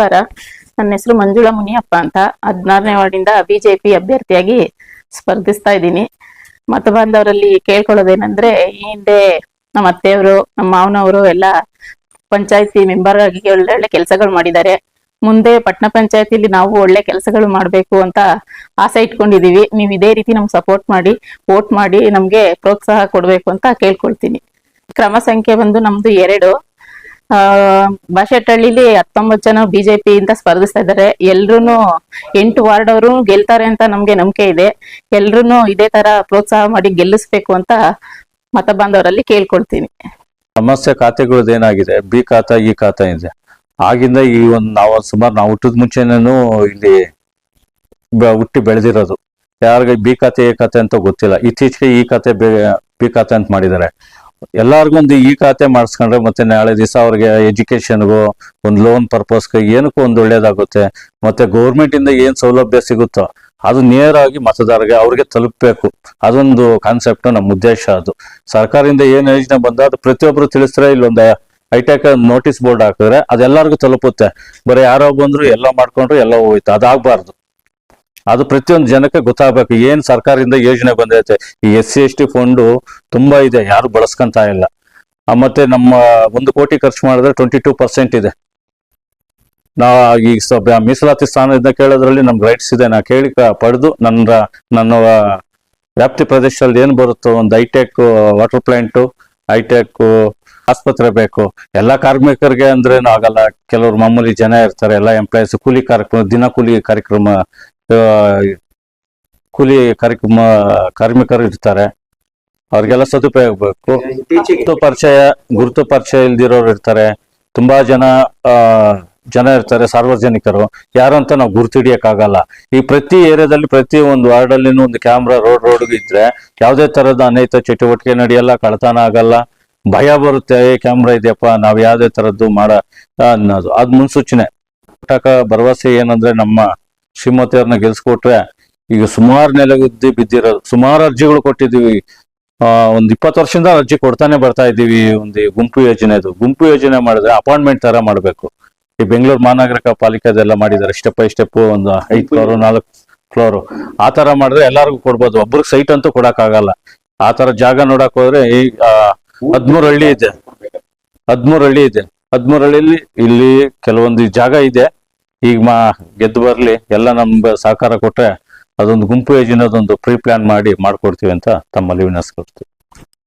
ನಮಸ್ಕಾರ. ನನ್ನ ಹೆಸರು ಮಂಜುಳಾ ಮುನಿಯಪ್ಪ ಅಂತ. ಹದಿನಾರನೇ ವಾರ್ಡಿಂದ ಬಿಜೆಪಿ ಅಭ್ಯರ್ಥಿಯಾಗಿ ಸ್ಪರ್ಧಿಸ್ತಾ ಇದ್ದೀನಿ. ಮತ ಬಾಂಧವರಲ್ಲಿ ಕೇಳ್ಕೊಳ್ಳೋದೇನಂದ್ರೆ, ಈ ಹಿಂದೆ ನಮ್ಮ ಅತ್ತೆಯವರು, ನಮ್ಮ ಮಾವನವರು ಎಲ್ಲ ಪಂಚಾಯತಿ ಮೆಂಬರ್ ಆಗಿ ಒಳ್ಳೊಳ್ಳೆ ಕೆಲಸಗಳು ಮಾಡಿದ್ದಾರೆ. ಮುಂದೆ ಪಟ್ಟಣ ಪಂಚಾಯತಿಲಿ ನಾವು ಒಳ್ಳೆ ಕೆಲಸಗಳು ಮಾಡಬೇಕು ಅಂತ ಆಸೆ ಇಟ್ಕೊಂಡಿದೀವಿ ನೀವು ಇದೇ ರೀತಿ ನಮ್ಗೆ ಸಪೋರ್ಟ್ ಮಾಡಿ ವೋಟ್ ಮಾಡಿ ನಮ್ಗೆ ಪ್ರೋತ್ಸಾಹ ಕೊಡ್ಬೇಕು ಅಂತ ಕೇಳ್ಕೊಳ್ತೀನಿ. ಕ್ರಮ ಸಂಖ್ಯೆ ಬಂದು ನಮ್ದು ಎರಡು. ಆ ಹತ್ತೊಂಬತ್ತು ಜನ ಬಿಜೆಪಿ ಇಂದ ಸ್ಪರ್ಧಿಸ್ತಾ ಇದ್ದಾರೆ. ಎಲ್ರು ಎಂಟು ವಾರ್ಡ್ ಅವರು ಗೆಲ್ತಾರೆ ಅಂತ ನಮ್ಗೆ ನಂಬಿಕೆ ಇದೆ. ಎಲ್ರು ಇದೇ ತರ ಪ್ರೋತ್ಸಾಹ ಮಾಡಿ ಗೆಲ್ಲಿಸ್ಬೇಕು ಅಂತ ಮತ ಬಾಂಧವರಲ್ಲಿ ಕೇಳ್ಕೊಳ್ತೀನಿ. ಸಮಸ್ಯೆ ಖಾತೆಗಳದ್ದು ಏನಾಗಿದೆ? ಬಿ ಖಾತಾ ಈ ಖಾತಾ ಇದೆ. ಆಗಿಂದ ಈ ಒಂದು ನಾವು ಸುಮಾರು ನಾವು ಹುಟ್ಟಿದ ಮುಂಚೆನೇನು ಇಲ್ಲಿ ಹುಟ್ಟಿ ಬೆಳೆದಿರೋದು. ಯಾರಿಗೆ ಬಿ ಖಾತೆ, ಎ ಖಾತೆ ಅಂತ ಗೊತ್ತಿಲ್ಲ. ಇತ್ತೀಚೆಗೆ ಈ ಖಾತೆ ಬಿ ಖಾತೆ ಅಂತ ಮಾಡಿದ್ದಾರೆ. ಎಲ್ಲಾರ್ಗು ಒಂದು ಈ ಖಾತೆ ಮಾಡಿಸ್ಕೊಂಡ್ರೆ ಮತ್ತೆ ನಾಳೆ ದಿವಸ ಅವ್ರಿಗೆ ಎಜುಕೇಶನ್ಗೂ ಒಂದು ಲೋನ್ ಪರ್ಪಸ್ಗೆ ಏನಕ್ಕೂ ಒಂದು ಒಳ್ಳೇದಾಗುತ್ತೆ. ಮತ್ತೆ ಗೌರ್ಮೆಂಟ್ ಇಂದ ಏನ್ ಸೌಲಭ್ಯ ಸಿಗುತ್ತೋ, ಅದು ನೇರವಾಗಿ ಮತದಾರರಿಗೆ ಅವ್ರಿಗೆ ತಲುಪಬೇಕು. ಅದೊಂದು ಕಾನ್ಸೆಪ್ಟ್ ನಮ್ಮ ಉದ್ದೇಶ ಅದು. ಸರ್ಕಾರದಿಂದ ಏನ್ ಯೋಜನೆ ಬಂದ ಅದು ಪ್ರತಿಯೊಬ್ರು ತಿಳಿಸ್ರೆ ಇಲ್ಲೊಂದು ಹೈಟೆಕ್ ನೋಟಿಸ್ ಬೋರ್ಡ್ ಹಾಕಿದ್ರೆ ಅದೆಲ್ಲರಿಗೂ ತಲುಪುತ್ತೆ. ಬರೀ ಯಾರೋ ಬಂದ್ರು, ಎಲ್ಲ ಮಾಡ್ಕೊಂಡ್ರು, ಎಲ್ಲ ಹೋಯ್ತು. ಅದಾಗಬಾರ್ದು. ಅದು ಪ್ರತಿಯೊಂದು ಜನಕ್ಕೆ ಗೊತ್ತಾಗಬೇಕು. ಏನ್ ಸರ್ಕಾರದಿಂದ ಯೋಜನೆ ಬಂದೈತೆ? ಈ S C S T fund ತುಂಬಾ ಇದೆ, ಯಾರು ಬಳಸ್ಕೊಂತ ಇಲ್ಲ. ಮತ್ತೆ ನಮ್ಮ ಒಂದು ಕೋಟಿ ಖರ್ಚು ಮಾಡಿದ್ರೆ ಟ್ವೆಂಟಿ ಟೂ ಪರ್ಸೆಂಟ್ ಇದೆ. ನಾ, ಈ ಸ- ಬ- ಮೀಸಲಾತಿ ಸ್ಥಾನದಿಂದ ಕೇಳೋದ್ರಲ್ಲಿ ನಮ್ಗೆ ರೈಟ್ಸ್ ಇದೆ. ನಾ ಕೇಳಿ ಪಡೆದು ನನ್ನ ನನ್ನ ವ್ಯಾಪ್ತಿ ಪ್ರದೇಶದಲ್ಲಿ ಏನ್ ಬರುತ್ತೋ, ಒಂದು ಐಟೆಕ್, ವಾಟರ್ ಪ್ಲಾಂಟು ಹೈಟೆಕ್ ಆಸ್ಪತ್ರೆ ಬೇಕು. ಎಲ್ಲ ಕಾರ್ಮಿಕರಿಗೆ ಅಂದ್ರೆ ಆಗಲ್ಲ ಕೆಲವರು ಮಾಮೂಲಿ ಜನ ಇರ್ತಾರೆ, ಎಲ್ಲ ಎಂಪ್ಲಾಯೀಸ್ ಕೂಲಿ ಕಾರ್ಯಕ್ರಮ, ದಿನ ಕೂಲಿ ಕಾರ್ಯಕ್ರಮ ಕೂಲಿ ಕಾರ್ಯಕ್ರಮ ಕಾರ್ಮಿಕರು ಇರ್ತಾರೆ. ಅವ್ರಿಗೆಲ್ಲ ಸದುಪಯೋಗ ಬೇಕು. ಗುರುತು ಪರಿಚಯ ಗುರುತು ಪರಿಚಯ ಇಲ್ದಿರೋರು ಇರ್ತಾರೆ. ತುಂಬಾ ಜನ ಜನ ಇರ್ತಾರೆ ಸಾರ್ವಜನಿಕರು. ಯಾರು ಅಂತ ನಾವು ಗುರುತಿಡಿಯಕ್ಕಾಗಲ್ಲ. ಈ ಪ್ರತಿ ಏರಿಯಾದಲ್ಲಿ ಪ್ರತಿ ಒಂದು ವಾರ್ಡ್ ಅಲ್ಲಿ ಒಂದು ಕ್ಯಾಮ್ರಾ ರೋಡ್ ರೋಡ್ ಇದ್ರೆ ಯಾವುದೇ ತರದ ಅನೈತ ಚಟುವಟಿಕೆ ನಡೆಯಲ್ಲ ಕಳ್ತನ ಆಗಲ್ಲ. ಭಯ ಬರುತ್ತೆ ಏ ಕ್ಯಾಮ್ರಾ ಇದೆಯಪ್ಪ ನಾವ್ ಯಾವ್ದೇ ತರದ್ದು ಮಾಡ ಅನ್ನೋದು. ಅದ್ ಮುನ್ಸೂಚನೆ. ಪುಟಕ ಭರವಸೆ ಏನಂದ್ರೆ ನಮ್ಮ ಶ್ರೀಮತಿಯವ್ರನ್ನ ಗೆಲ್ಸ್ಕೊಟ್ರೆ ಈಗ ಸುಮಾರು ನೆಲಗುದ್ದಿ ಬಿದ್ದಿರೋದು, ಸುಮಾರು ಅರ್ಜಿಗಳು ಕೊಟ್ಟಿದ್ದೀವಿ. ಆ, ಒಂದ್ ಇಪ್ಪತ್ತು ವರ್ಷದಿಂದ ಅರ್ಜಿ ಕೊಡ್ತಾನೆ ಬರ್ತಾ ಇದ್ದೀವಿ ಒಂದು ಗುಂಪು ಯೋಜನೆ ಅದು ಗುಂಪು ಯೋಜನೆ ಮಾಡಿದ್ರೆ ಅಪಾಯಿಂಟ್ಮೆಂಟ್ ತರ ಮಾಡ್ಬೇಕು. ಈ ಬೆಂಗಳೂರು ಮಹಾನಗರ ಪಾಲಿಕೆದೆಲ್ಲ ಮಾಡಿದ್ದಾರೆ. ಸ್ಟೆಪ್ ಬೈ ಸ್ಟೆಪ್ ಒಂದು ಐದ್ ಫ್ಲೋರ್, ನಾಲ್ಕು ಫ್ಲೋರ್. ಆ ತರ ಮಾಡಿದ್ರೆ ಎಲ್ಲರಿಗೂ ಕೊಡ್ಬೋದು. ಒಬ್ರಿಗೆ ಸೈಟ್ ಅಂತೂ ಕೊಡಕ್ ಆಗಲ್ಲ ಆ ತರ ಜಾಗ ನೋಡಕ್ ಹೋದ್ರೆ ಈ ಹದ್ಮೂರು ಹಳ್ಳಿ ಇದೆ. ಹದ್ಮೂರು ಹಳ್ಳಿ ಇದೆ. ಹದ್ಮೂರು ಹಳ್ಳಿಲಿ ಇಲ್ಲಿ ಕೆಲವೊಂದು ಜಾಗ ಇದೆ. ಈಗ ಮಾ ಗೆದ್ದು ಬರಲಿ, ಎಲ್ಲ ನಮ್ಗೆ ಸಹಕಾರ ಕೊಟ್ರೆ ಅದೊಂದು ಗುಂಪು ಯೋಜನೆ, ಅದೊಂದು ಪ್ರೀ ಪ್ಲಾನ್ ಮಾಡಿ ಮಾಡ್ಕೊಡ್ತೀವಿ ಅಂತ ತಮ್ಮಲ್ಲಿ ವಿನಸ್ಕೊಡ್ತೀವಿ